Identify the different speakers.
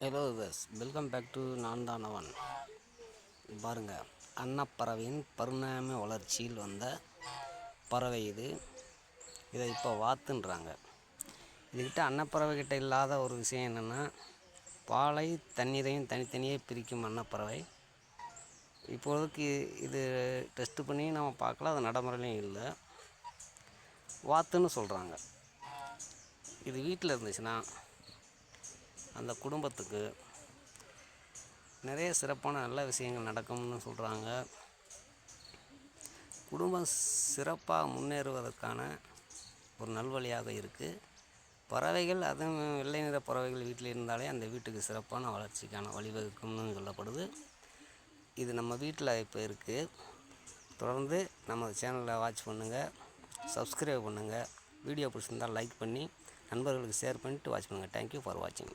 Speaker 1: Hello viewers welcome back to நான் தானவன் பாருங்கள் அன்னப்பறவையின் பரிணாம வளர்ச்சியில் வந்த பறவை இது. இதை இப்போ வாத்துன்றாங்க. இதுக்கிட்ட அன்னப்பறவைக்கிட்ட இல்லாத ஒரு விஷயம் என்னென்னா பாலை தண்ணீரையும் தனித்தனியே பிரிக்கும் அன்னப்பறவை. இப்போதைக்கு இது டெஸ்ட் பண்ணி நம்ம பார்க்கல அது நடைமுறையிலையும் இல்லை. வாத்துன்னு சொல்கிறாங்க இது வீட்டில் இருந்துச்சுன்னா அந்த குடும்பத்துக்கு நிறைய சிறப்பான நல்ல விஷயங்கள் நடக்கும்னு சொல்கிறாங்க குடும்பம் சிறப்பாக முன்னேறுவதற்கான ஒரு நல்வழியாக இருக்குது பறவைகள் அதுவும் வெள்ளை நிற பறவைகள் வீட்டில் இருந்தாலே அந்த வீட்டுக்கு சிறப்பான வளர்ச்சிக்கான வழிவகுக்கும்னு சொல்லப்படுது. இது நம்ம வீட்டில் இப்போ இருக்குது தொடர்ந்து நம்ம சேனலை வாட்ச் பண்ணுங்கள் சப்ஸ்கிரைப் பண்ணுங்கள் வீடியோ பிடிச்சிருந்தால் லைக் பண்ணி நண்பர்களுக்கு ஷேர் பண்ணிட்டு வாட்ச் பண்ணுங்கள் தேங்க்யூ ஃபார் வாட்சிங்